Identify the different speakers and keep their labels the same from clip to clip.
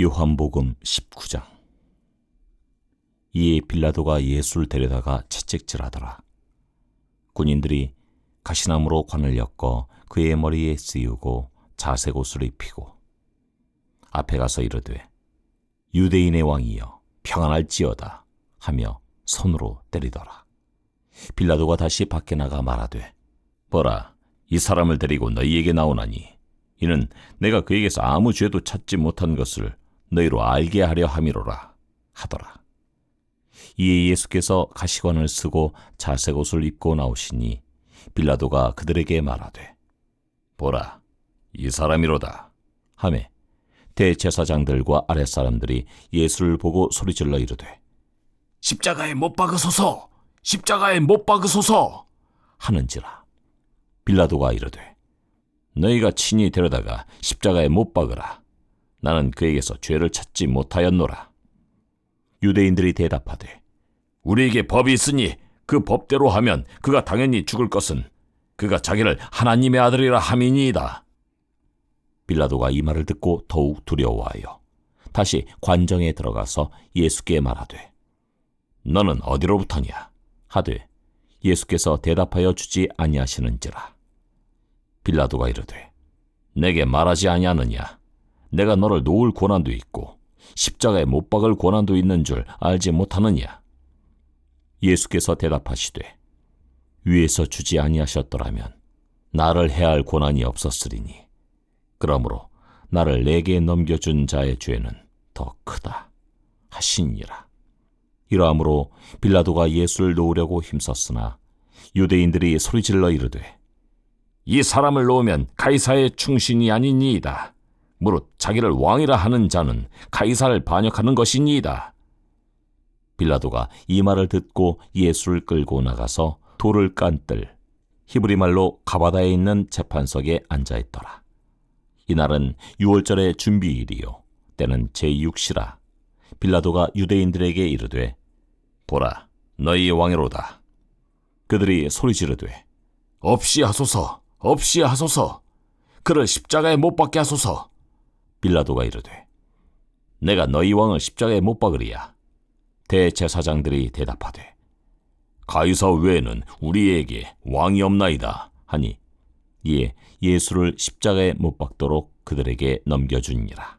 Speaker 1: 요한복음 19장 이에 빌라도가 예수를 데려다가 채찍질하더라. 군인들이 가시나무로 관을 엮어 그의 머리에 씌우고 자색 옷을 입히고 앞에 가서 이르되 유대인의 왕이여 평안할지어다 하며 손으로 때리더라. 빌라도가 다시 밖에 나가 말하되 보라 이 사람을 데리고 너희에게 나오나니 이는 내가 그에게서 아무 죄도 찾지 못한 것을 너희로 알게 하려 함이로라 하더라. 이에 예수께서 가시관을 쓰고 자색 옷을 입고 나오시니 빌라도가 그들에게 말하되 보라 이 사람이로다 하매 대제사장들과 아랫사람들이 예수를 보고 소리질러 이르되 십자가에 못 박으소서! 십자가에 못 박으소서! 하는지라. 빌라도가 이르되 너희가 친히 데려다가 십자가에 못 박으라 나는 그에게서 죄를 찾지 못하였노라. 유대인들이 대답하되 우리에게 법이 있으니 그 법대로 하면 그가 당연히 죽을 것은 그가 자기를 하나님의 아들이라 함이니이다. 빌라도가 이 말을 듣고 더욱 두려워하여 다시 관정에 들어가서 예수께 말하되 너는 어디로부터냐? 하되 예수께서 대답하여 주지 아니하시는지라. 빌라도가 이르되 내게 말하지 아니하느냐 내가 너를 놓을 고난도 있고 십자가에 못 박을 고난도 있는 줄 알지 못하느냐? 예수께서 대답하시되 위에서 주지 아니하셨더라면 나를 해할 고난이 없었으리니 그러므로 나를 내게 넘겨준 자의 죄는 더 크다 하시니라. 이러함으로 빌라도가 예수를 놓으려고 힘썼으나 유대인들이 소리질러 이르되 이 사람을 놓으면 가이사의 충신이 아니니이다 무릇 자기를 왕이라 하는 자는 가이사를 반역하는 것이니이다. 빌라도가 이 말을 듣고 예수를 끌고 나가서 돌을 깐뜰 히브리 말로 가바다에 있는 재판석에 앉아 있더라. 이날은 유월절의 준비일이요. 때는 제6시라. 빌라도가 유대인들에게 이르되 보라 너희 왕이로다. 그들이 소리 지르되 없이 하소서 없이 하소서. 그를 십자가에 못 박게 하소서 빌라도가 이르되 내가 너희 왕을 십자가에 못 박으리야 대제사장들이 대답하되 가이사 외에는 우리에게 왕이 없나이다 하니 이에 예수를 십자가에 못 박도록 그들에게 넘겨주니라.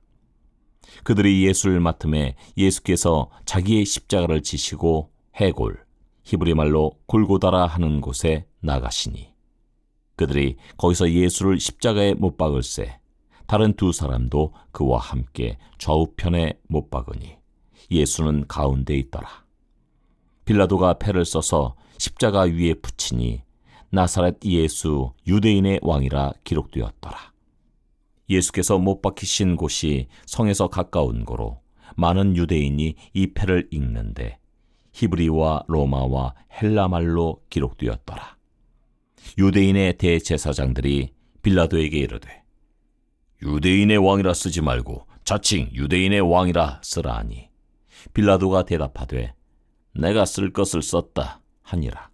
Speaker 1: 그들이 예수를 맡음에 예수께서 자기의 십자가를 지시고 해골 히브리 말로 골고다라 하는 곳에 나가시니 그들이 거기서 예수를 십자가에 못 박을세 다른 두 사람도 그와 함께 좌우편에 못 박으니 예수는 가운데 있더라. 빌라도가 패를 써서 십자가 위에 붙이니 나사렛 예수 유대인의 왕이라 기록되었더라. 예수께서 못 박히신 곳이 성에서 가까운 고로 많은 유대인이 이 패를 읽는데 히브리와 로마와 헬라말로 기록되었더라. 유대인의 대제사장들이 빌라도에게 이르되 유대인의 왕이라 쓰지 말고 자칭 유대인의 왕이라 쓰라 하니 빌라도가 대답하되 내가 쓸 것을 썼다 하니라.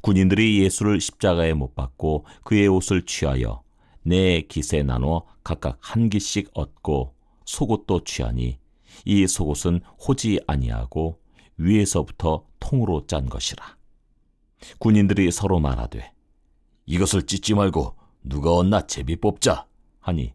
Speaker 1: 군인들이 예수를 십자가에 못 박고 그의 옷을 취하여 네 깃에 나눠 각각 한 깃씩 얻고 속옷도 취하니 이 속옷은 호지 아니하고 위에서부터 통으로 짠 것이라. 군인들이 서로 말하되 이것을 찢지 말고 누가 얻나 제비 뽑자 하니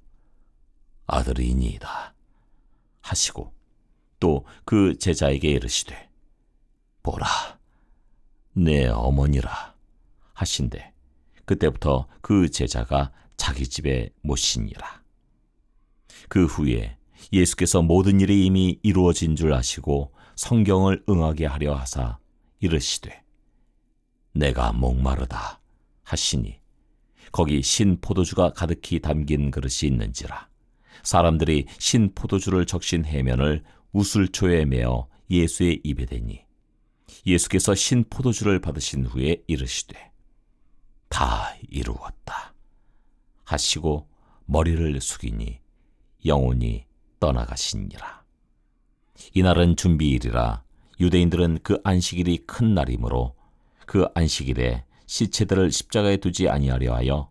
Speaker 1: 아들이니이다 하시고 또 그 제자에게 이르시되 보라 내 어머니라 하신대 그때부터 그 제자가 자기 집에 모시니라. 그 후에 예수께서 모든 일이 이미 이루어진 줄 아시고 성경을 응하게 하려 하사 이르시되 내가 목마르다 하시니 거기 신 포도주가 가득히 담긴 그릇이 있는지라 사람들이 신 포도주를 적신 해면을 우슬초에 메어 예수의 입에 대니 예수께서 신 포도주를 받으신 후에 이르시되 다 이루었다. 하시고 머리를 숙이니 영혼이 떠나가시니라. 이날은 준비일이라 유대인들은 그 안식일이 큰 날이므로 그 안식일에 시체들을 십자가에 두지 아니하려 하여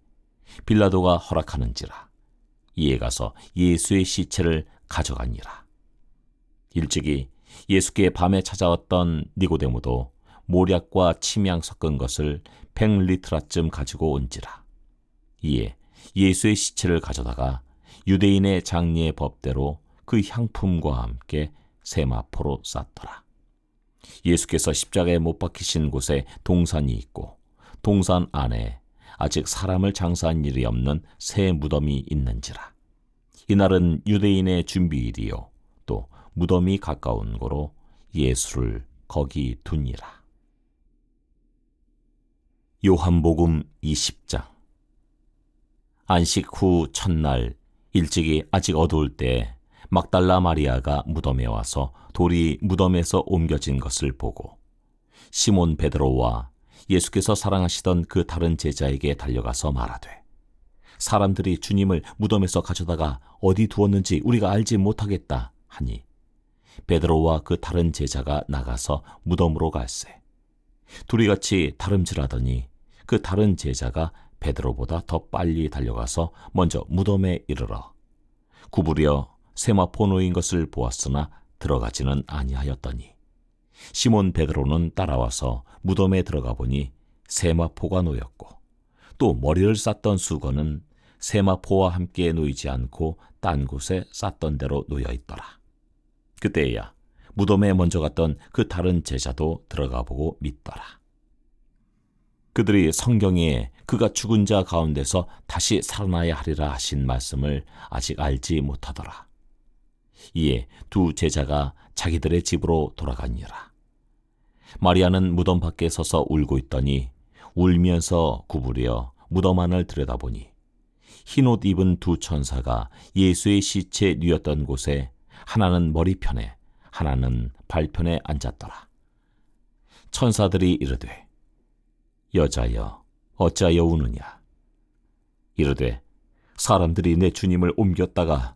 Speaker 1: 빌라도가 허락하는지라 이에 가서 예수의 시체를 가져가니라. 일찍이 예수께 밤에 찾아왔던 니고데모도 모략과 침향 섞은 것을 백리트라쯤 가지고 온지라. 이에 예수의 시체를 가져다가 유대인의 장례의 법대로 그 향품과 함께 세마포로 쌌더라. 예수께서 십자가에 못 박히신 곳에 동산이 있고 동산 안에 아직 사람을 장사한 일이 없는 새 무덤이 있는지라. 이날은 유대인의 준비일이요 또 무덤이 가까운 고로 예수를 거기 두니라. 요한복음 20장 안식 후 첫날 일찍이 아직 어두울 때 막달라 마리아가 무덤에 와서 돌이 무덤에서 옮겨진 것을 보고 시몬 베드로와 예수께서 사랑하시던 그 다른 제자에게 달려가서 말하되 사람들이 주님을 무덤에서 가져다가 어디 두었는지 우리가 알지 못하겠다 하니 베드로와 그 다른 제자가 나가서 무덤으로 갈세. 둘이 같이 다름질하더니 그 다른 제자가 베드로보다 더 빨리 달려가서 먼저 무덤에 이르러 구부려 세마포 놓인 것을 보았으나 들어가지는 아니하였더니 시몬 베드로는 따라와서 무덤에 들어가 보니 세마포가 놓였고 또 머리를 쌌던 수건은 세마포와 함께 놓이지 않고 딴 곳에 쌌던 대로 놓여 있더라. 그때야 무덤에 먼저 갔던 그 다른 제자도 들어가 보고 믿더라. 그들이 성경에 그가 죽은 자 가운데서 다시 살아나야 하리라 하신 말씀을 아직 알지 못하더라. 이에 두 제자가 자기들의 집으로 돌아가니라. 마리아는 무덤 밖에 서서 울고 있더니 울면서 구부려 무덤 안을 들여다보니 흰옷 입은 두 천사가 예수의 시체 뉘었던 곳에 하나는 머리편에 하나는 발편에 앉았더라. 천사들이 이르되 여자여 어찌하여 우느냐 이르되 사람들이 내 주님을 옮겼다가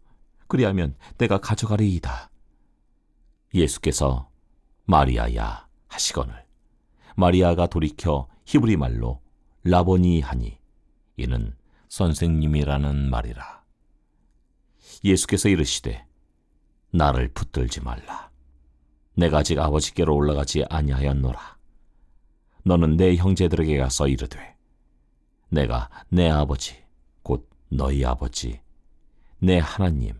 Speaker 1: 그리하면 내가 가져가리이다. 예수께서 마리아야 하시거늘 마리아가 돌이켜 히브리 말로 라보니 하니 이는 선생님이라는 말이라. 예수께서 이르시되 나를 붙들지 말라. 내가 아직 아버지께로 올라가지 아니하였노라. 너는 내 형제들에게 가서 이르되 내가 내 아버지 곧 너희 아버지 내 하나님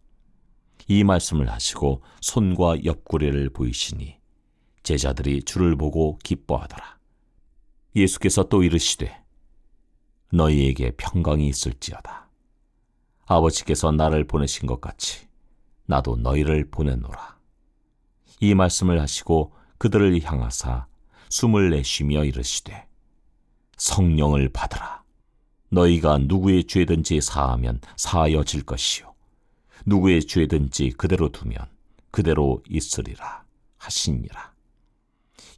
Speaker 1: 이 말씀을 하시고 손과 옆구리를 보이시니 제자들이 주를 보고 기뻐하더라. 예수께서 또 이르시되 너희에게 평강이 있을지어다. 아버지께서 나를 보내신 것 같이 나도 너희를 보내노라. 이 말씀을 하시고 그들을 향하사 숨을 내쉬며 이르시되 성령을 받으라. 너희가 누구의 죄든지 사하면 사하여질 것이요 누구의 죄든지 그대로 두면 그대로 있으리라 하시니라.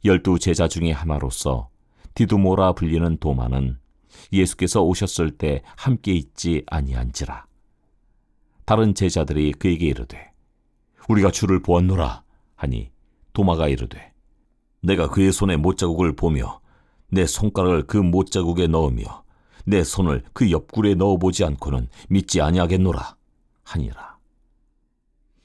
Speaker 1: 열두 제자 중에 하나로서 디두모라 불리는 도마는 예수께서 오셨을 때 함께 있지 아니한지라. 다른 제자들이 그에게 이르되 우리가 주를 보았노라 하니 도마가 이르되 내가 그의 손에 못자국을 보며 내 손가락을 그 못자국에 넣으며 내 손을 그 옆구리에 넣어보지 않고는 믿지 아니하겠노라 하니라.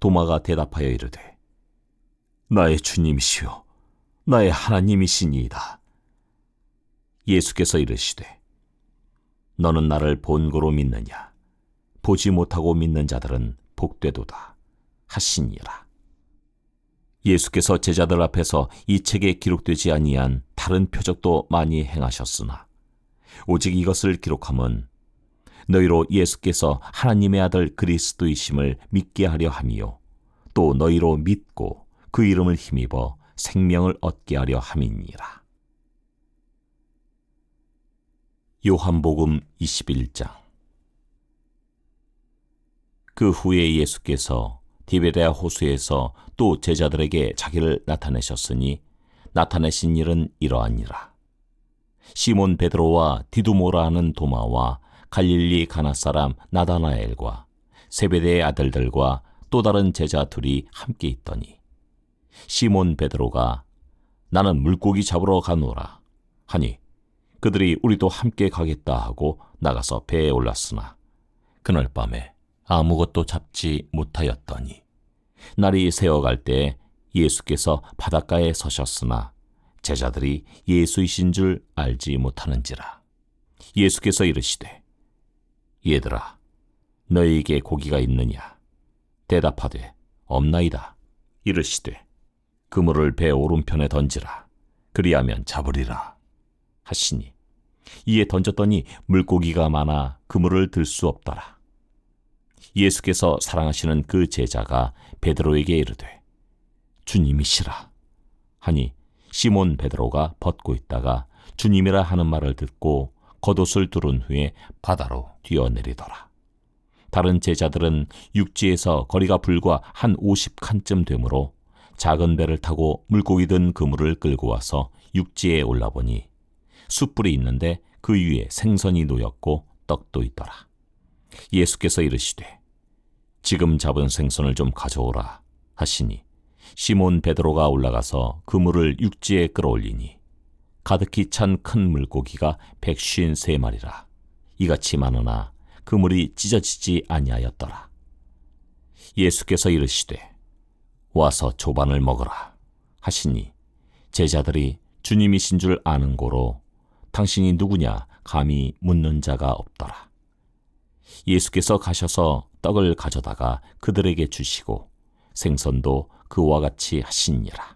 Speaker 1: 도마가 대답하여 이르되 나의 주님이시요 나의 하나님이시니이다. 예수께서 이르시되 너는 나를 본고로 믿느냐? 보지 못하고 믿는 자들은 복되도다 하시니라. 예수께서 제자들 앞에서 이 책에 기록되지 아니한 다른 표적도 많이 행하셨으나 오직 이것을 기록함은 너희로 예수께서 하나님의 아들 그리스도이심을 믿게 하려 함이요 또 너희로 믿고 그 이름을 힘입어 생명을 얻게 하려 함이니라. 요한복음 21장 그 후에 예수께서 디베레아 호수에서 또 제자들에게 자기를 나타내셨으니 나타내신 일은 이러하니라. 시몬 베드로와 디두모라 하는 도마와 갈릴리 가나 사람 나다나엘과 세베대의 아들들과 또 다른 제자 둘이 함께 있더니 시몬 베드로가 나는 물고기 잡으러 가노라 하니 그들이 우리도 함께 가겠다 하고 나가서 배에 올랐으나 그날 밤에 아무것도 잡지 못하였더니 날이 새어갈 때 예수께서 바닷가에 서셨으나 제자들이 예수이신 줄 알지 못하는지라 예수께서 이르시되 얘들아 너희에게 고기가 있느냐? 대답하되 없나이다. 이르시되 그물을 배 오른편에 던지라. 그리하면 잡으리라. 하시니 이에 던졌더니 물고기가 많아 그물을 들 수 없더라. 예수께서 사랑하시는 그 제자가 베드로에게 이르되 주님이시라. 하니 시몬 베드로가 벗고 있다가 주님이라 하는 말을 듣고 겉옷을 두른 후에 바다로 뛰어내리더라. 다른 제자들은 육지에서 거리가 불과 한 50칸쯤 되므로 작은 배를 타고 물고기 든 그물을 끌고 와서 육지에 올라보니 숯불이 있는데 그 위에 생선이 놓였고 떡도 있더라. 예수께서 이르시되 지금 잡은 생선을 좀 가져오라 하시니 시몬 베드로가 올라가서 그물을 육지에 끌어올리니 가득히 찬 큰 물고기가 백쉰 세 마리라 이같이 많으나 그물이 찢어지지 아니하였더라. 예수께서 이르시되 와서 조반을 먹으라 하시니 제자들이 주님이신 줄 아는 고로 당신이 누구냐 감히 묻는 자가 없더라. 예수께서 가셔서 떡을 가져다가 그들에게 주시고 생선도 그와 같이 하시니라.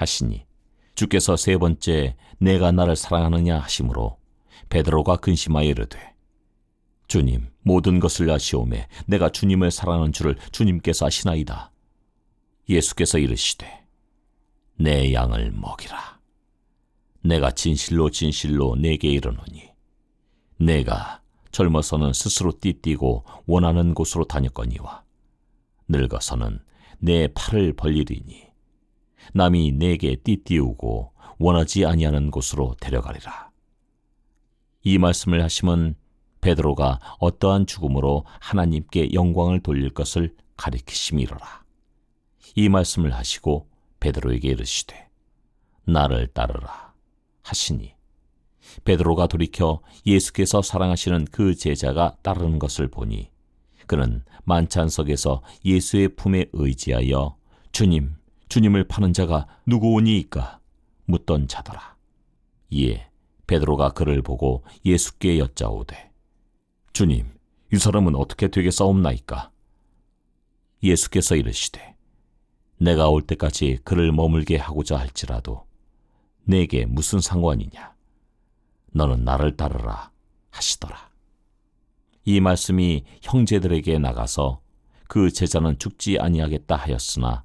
Speaker 1: 하시니 주께서 세 번째 내가 나를 사랑하느냐 하심으로 베드로가 근심하여 이르되 주님 모든 것을 아시오매 내가 주님을 사랑하는 줄을 주님께서 아시나이다. 예수께서 이르시되 내 양을 먹이라. 내가 진실로 진실로 내게 이르노니 내가 젊어서는 스스로 띠띠고 원하는 곳으로 다녔거니와 늙어서는 내 팔을 벌리리니 남이 내게 띠띠우고 원하지 아니하는 곳으로 데려가리라. 이 말씀을 하시면 베드로가 어떠한 죽음으로 하나님께 영광을 돌릴 것을 가리키심이로라. 이 말씀을 하시고 베드로에게 이르시되 나를 따르라 하시니 베드로가 돌이켜 예수께서 사랑하시는 그 제자가 따르는 것을 보니 그는 만찬석에서 예수의 품에 의지하여 주님, 주님을 파는 자가 누구오니이까 묻던 자더라. 이에 베드로가 그를 보고 예수께 여짜오되 주님, 이 사람은 어떻게 되겠사옵나이까? 예수께서 이르시되 내가 올 때까지 그를 머물게 하고자 할지라도 내게 무슨 상관이냐? 너는 나를 따르라 하시더라. 이 말씀이 형제들에게 나가서 그 제자는 죽지 아니하겠다 하였으나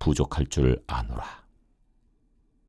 Speaker 1: 부족할 줄 아노라.